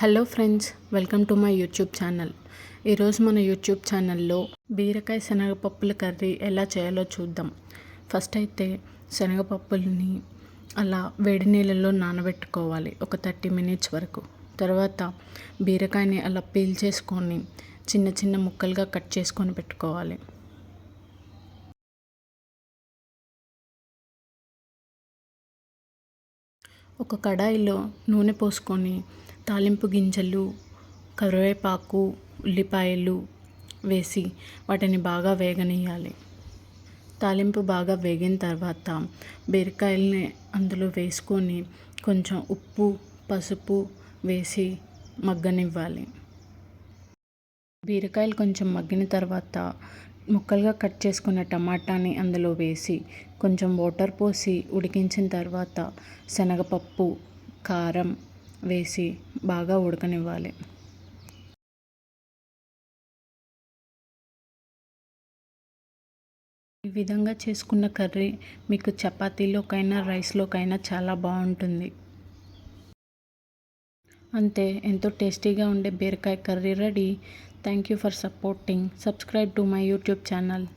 Hello friends welcome to my YouTube channel. ఈరోజు మన YouTube ఛానల్లో బీరకాయ శనగపప్పుల కర్రీ ఎలా చేయాలో చూద్దాం. ఫస్ట్ అయితే శనగపప్పుల్ని అలా వేడి నీళ్ళల్లో నానబెట్టుకోవాలి ఒక థర్టీ మినిట్స్ వరకు. తర్వాత బీరకాయని అలా పీల్ చేసుకొని చిన్న చిన్న ముక్కలుగా కట్ చేసుకొని పెట్టుకోవాలి. ఒక కడాయిలో నూనె పోసుకొని తాలింపు గింజలు కరివేపాకు ఉల్లిపాయలు వేసి వాటిని బాగా వేగనీయాలి తాలింపు బాగా వేగిన తర్వాత బీరకాయల్ని అందులో వేసుకొని కొంచెం ఉప్పు పసుపు వేసి మగ్గనివ్వాలి. బీరకాయలు కొంచెం మగ్గిన తర్వాత ముక్కలుగా కట్ చేసుకున్న టమాటాని అందులో వేసి కొంచెం వాటర్ పోసి ఉడికించిన తర్వాత శనగపప్పు కారం వేసి బాగా ఉడకనివ్వాలి. ఈ విధంగా చేసుకున్న కర్రీ మీకు చపాతీలోకైనా రైస్లోకైనా చాలా బాగుంటుంది. అంతే ఎంతో టేస్టీగా ఉండే బీరకాయ curry ready. Thank you for supporting. Subscribe to my YouTube channel.